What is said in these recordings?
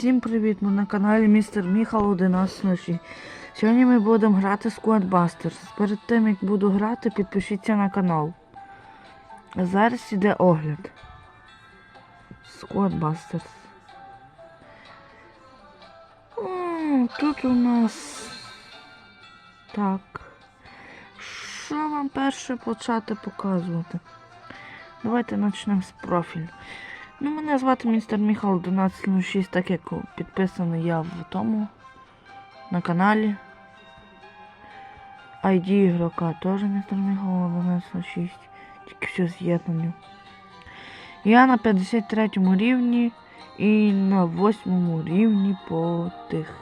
Всім привіт! Ми на каналі Містер Міхал 11 ночі. Сьогодні ми будемо грати Squad Busters. Перед тим як буду грати, підпишіться на канал. А зараз іде огляд. Squad Busters. О, тут у нас. Так. Що вам перше почати показувати? Давайте почнемо з профілю. Ну, мене звати містер Міхал 1106, так як підписаний я в тому на каналі. ID ігрока теж містер Міхал 1106, тільки все з'єднано. Я на 53 рівні і на 8 рівні по тих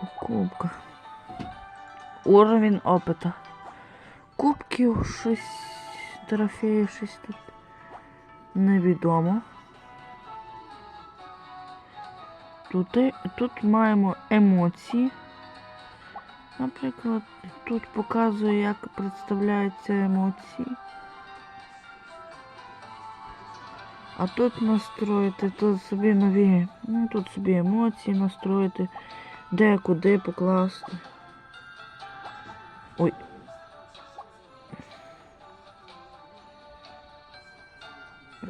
покупках. Уровень опита. Кубків щось, трофеїв щось тут. Невідомо. Тут, тут маємо емоції. Наприклад, тут показує, як представляються емоції. А тут настроїти, тут собі нові, ну тут собі емоції настроїти, де куди покласти. Ой.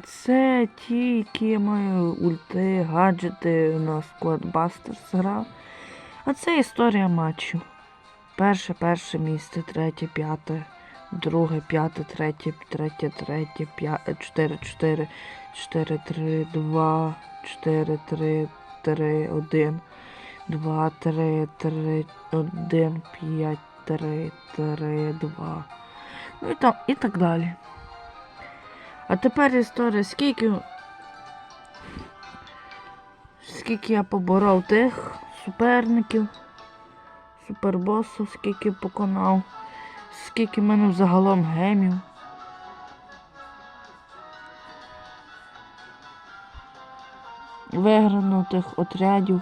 Це ті, які я маю ульти, гаджети на Squad Busters грав. А це історія матчу. Перше, перше місце, третє, п'яте, друге, п'яте, третє, третє, третє, п'яте, чотири, чотири, чотири, три, два, чотири, три, три, один, два, три, три, один, п'ять, три, три, два. Ну і, там, і так далі. А тепер історія, скільки. Скільки я поборов тих суперників, супербосів, скільки поконав, скільки в мене взагалом гемів. Виграно тих отрядів,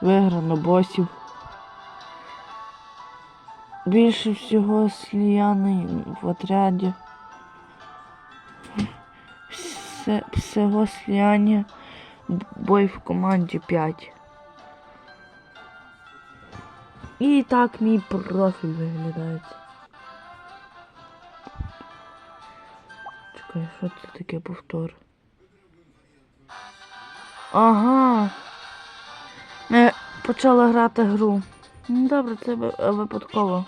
виграно босів. Більше всього сліяний в отряді. Всього сліяння бой в команді 5. І так мій профіль виглядає. Чекай, що це таке повтор? Ага. Ми почали грати гру. Ну добре, це випадково.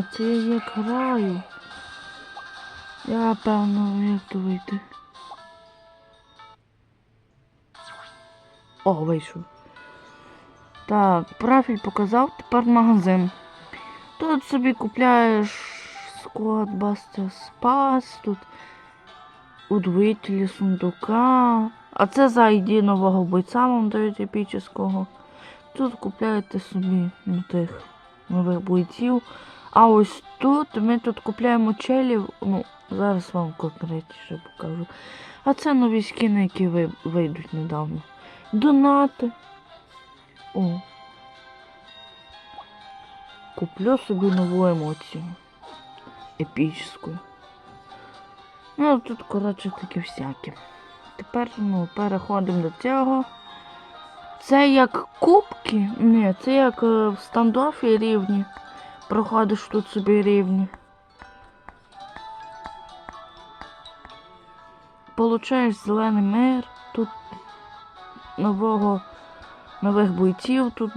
А, це я як граю. Я певно як то вийти. О, вийшов. Так, профіль показав, тепер магазин. Тут собі купляєш склад Buster Pass, тут удвоїтелі сундука. А це за ID нового бойця вам дають епічного. Тут купляєте собі ну, тих нових бойців. А ось тут ми тут купляємо челів. Ну, зараз вам конкретніше покажу. А це нові скини, які вийдуть недавно. Донати. О. Куплю собі нову емоцію. Епічну. Ну, тут, коротше, такі всякі. Тепер ну, переходимо до цього. Це як кубки? Ні, це як е, в стандофі рівні. Проходиш тут собі рівні. Получаєш зелений мир, тут нового, нових бойців тут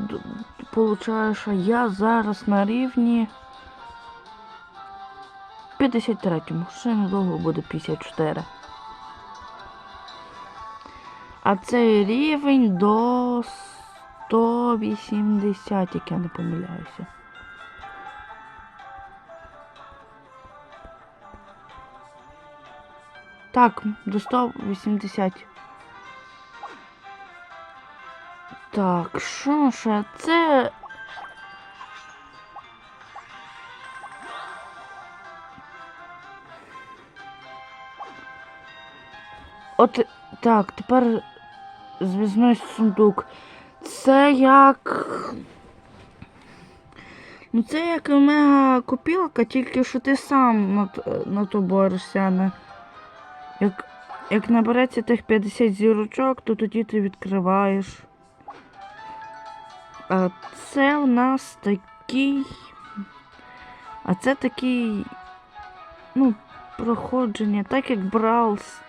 получаєш, а я зараз на рівні 53-му. Ще недовго буде 54. А цей рівень до 180, як я не помиляюся. Так, до 180. Так, що ще? Це. От так, тепер зв'язний сундук. Це як. Ну це як мега копілка, тільки що ти сам на, т- на то борешся, не. Як, як набереться тих 50 зірочок, то тоді ти відкриваєш. А це у нас такий. А це такий. Ну, проходження, так як Бравлс.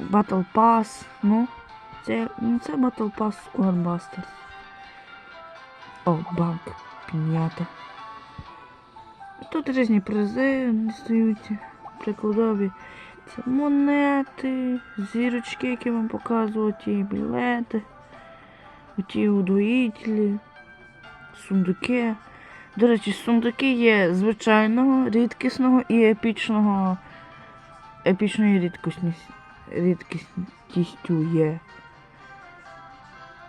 Battle Pass, ну. Це, ну це Battle Pass Squadbusters. О, банк. Пінята. Тут різні призи стаються. Прикладові. Це монети, зірочки, які вам показують, ті білети, ті удвоїтелі, сундуки. До речі, сундуки є звичайного, рідкісного і епічного. Епічної. Рідкісністю є.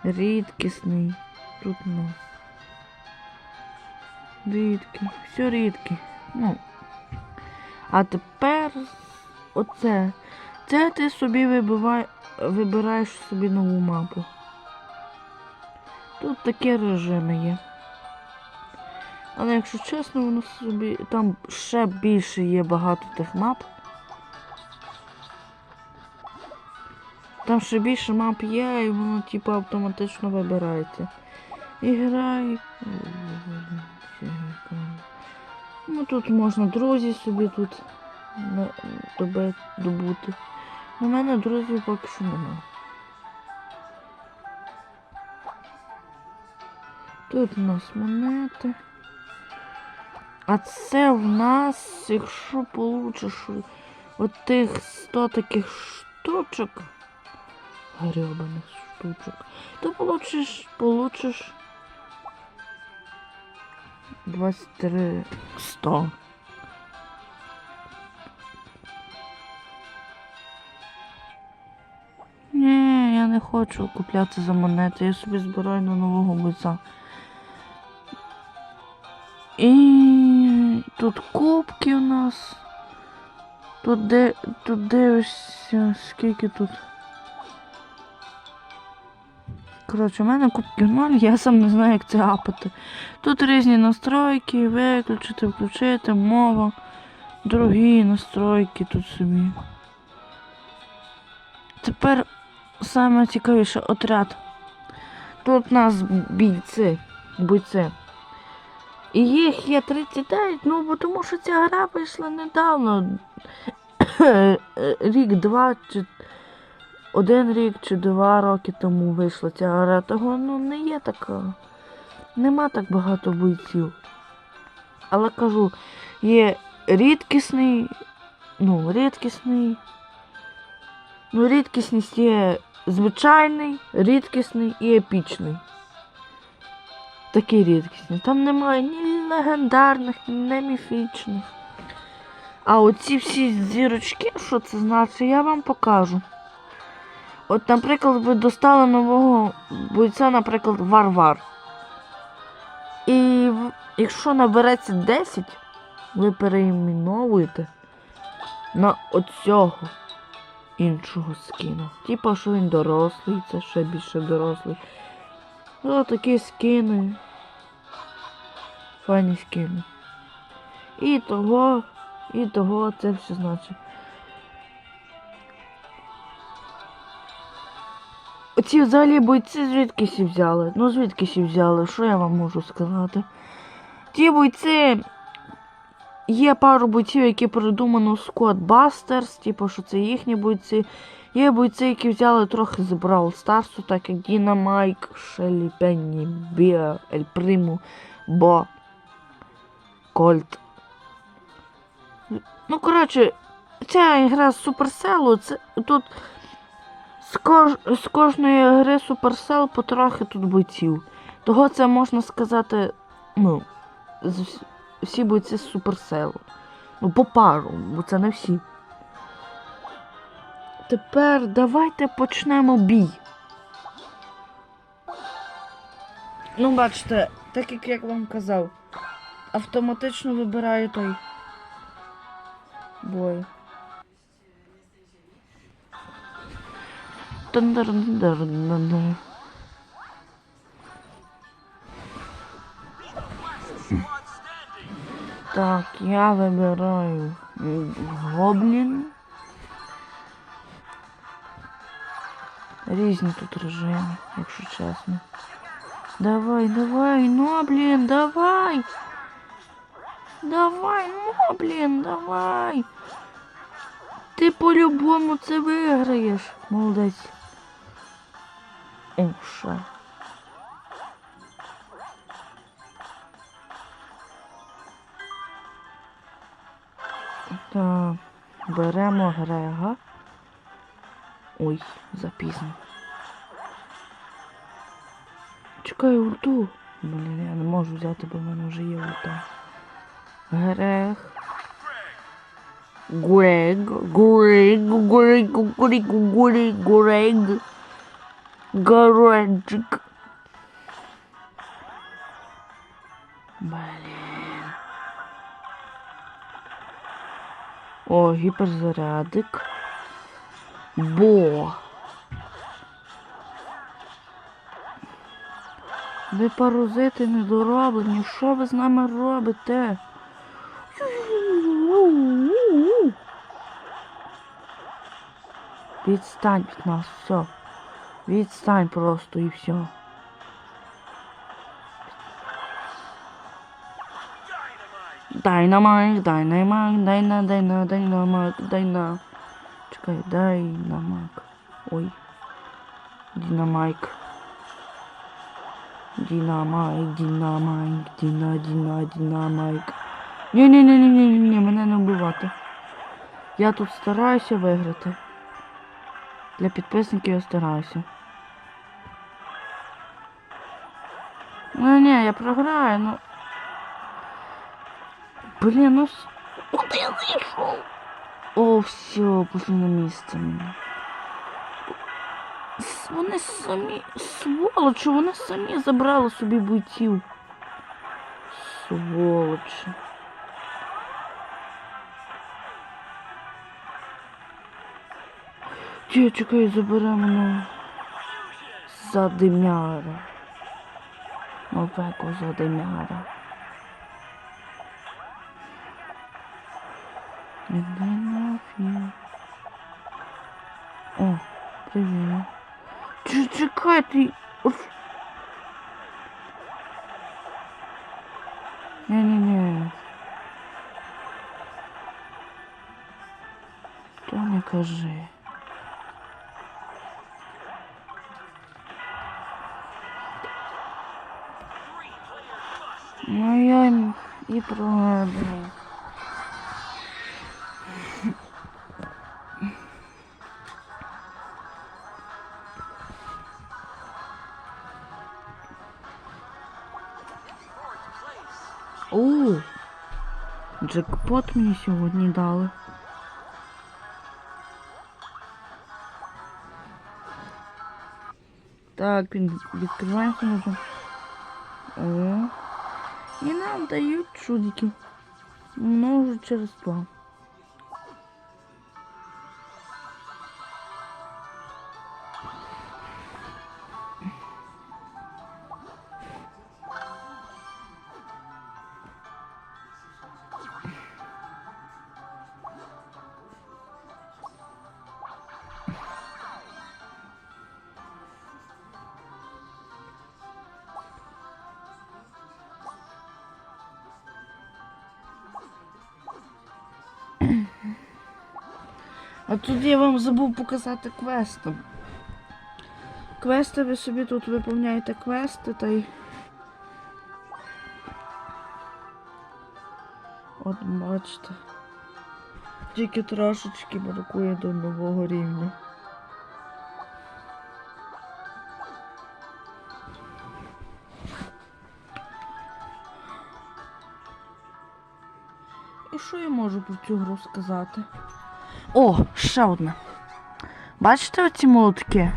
Рідкісний. Тут у нас. Рідкі. Все рідкі. Ну. А тепер оце. Це ти собі вибивай, вибираєш собі нову мапу. Тут такі режими є. Але якщо чесно, воно собі. Там ще більше є багато тих мап. Там ще більше мап є, і воно типу автоматично вибирається. Іграй. Ну тут можна друзі собі тут на- доби- добути. У мене друзів поки що немає. Тут у нас монети. А це в нас, якщо получиш от тих 100 таких штучок, гребаних штучок, то получиш, получиш 23 100. Не хочу купляти за монети, я собі збираю на нового бойця. І тут кубки у нас. Тут де тут дивишся, скільки тут. Коротше, у мене кубків ноль, я сам не знаю, як це апати. Тут різні настройки, виключити, включити, мова, другі настройки тут собі. Тепер саме цікавіше отряд. Тут у нас бійці, бойці. І їх є 39, ну бо тому що ця гра вийшла недавно. рік, два чи один рік чи два роки тому вийшла ця гра. Того ну не є така. Нема так багато бойців. Але кажу, є рідкісний, ну, рідкісний. Ну, рідкісність є звичайний, рідкісний і епічний. Такі рідкісні. Там немає ні легендарних, ні міфічних. А оці всі зірочки, що це значить, я вам покажу. От, наприклад, ви достали нового бойця, наприклад, Варвар. І якщо набереться 10, ви переіменовуєте на оцього іншого скіна. Типа, що він дорослий, це ще більше дорослий. Ну, такі скини. Файні скини. І того, і того це все значить. Оці взагалі бойці звідки сі взяли? Ну звідки сі взяли? Що я вам можу сказати? Ті бойці. Є пару бойців, які придумано Squad Busters, типу, що це їхні бойці. Є бойці, які взяли трохи з Brawl Старсу, так як Діна Майк, Шелі, Пенні, Біа, Ель Приму, Бо, Кольт. Ну, коротше, ця гра з Supercell, це тут з, кож, з кожної гри Supercell потрохи тут бойців. Того це можна сказати, ну, з, всі бойці з. Ну, по пару, бо це не всі. Тепер давайте почнемо бій. Ну, бачите, так як я вам казав, автоматично вибираю той бой. Тан-дар-дар-дар-дар. Так, я вибираю м, гоблін. Різні тут режими, якщо чесно. Давай, давай, ну блін, давай. Давай, ну блін, давай. Ти по-любому це виграєш. Молодець. О, беремо Грега. Ой, запізно. Чекай ульту. Блін, я не можу взяти, бо в мене вже є ульта. Грег. Грег, Грег, Грег, Грег, Грег, Грег. Греджик. Блін. О, гіперзарядик. Бо. Ви паразити недороблені, що ви з нами робите? Відстань від нас, все. Відстань просто і все. Дайнамайк, дайнамайк, дайна, дайна, дайнамайк, дайна. Чекай, дайнамайк. Ой. Динамайк. Динамайк, динамайк, діна, діна, динамайк. ні ні ні ні ні ні мене не вбивати. Я тут стараюся виграти. Для підписників я стараюся. Ну ні, я програю, ну. Блін, ну с- куди я зайшов? О, все, пішли на місце мене. Вони самі, сволочі, вони самі забрали собі бойців. Сволочі. Ті, чекай, заберемо ну. Задимяра. Нового задимяра. Іди нафіг. О, привіт. Чи чекай ти. Оф. Ні-ні-ні. То не кажи. Ну я м- і джекпот мені сьогодні дали. Так, він відкривається. О. І нам дають чудики. Множу через два. А тут я вам забув показати квести. Квести ви собі тут виповняєте квести та й. От бачите. Тільки трошечки бракує до нового рівня. І що я можу про цю гру сказати? О, ще одне. Бачите оці молотки?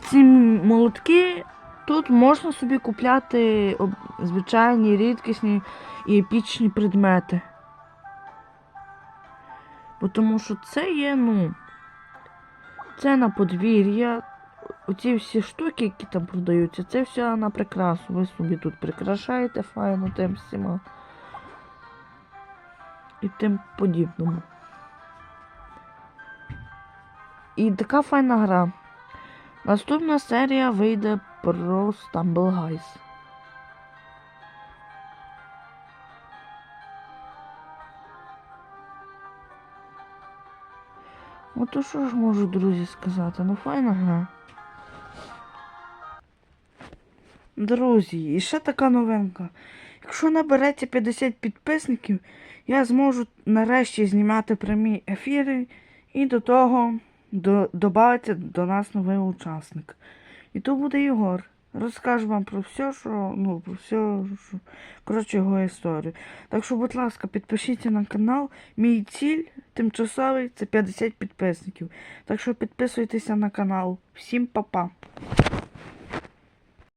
Ці молотки тут можна собі купляти звичайні, рідкісні і епічні предмети. Бо Тому що це є, ну. Це на подвір'я. оці всі штуки, які там продаються, це все на прикрасу. Ви собі тут прикрашаєте файно тим всіма. І тим подібному. І така файна гра. Наступна серія вийде про Stumble Guys. Ото що ж можу, друзі, сказати? Ну файна гра. Друзі, і ще така новинка. Якщо набереться 50 підписників, я зможу нарешті знімати прямі ефіри і до того до, додається до нас новий учасник. І то буде Єгор. Розкажу вам про все, що, ну, про все, що, коротше, його історію. Так що, будь ласка, підпишіться на канал. Мій ціль тимчасовий це 50 підписників. Так що підписуйтеся на канал. Всім па-па.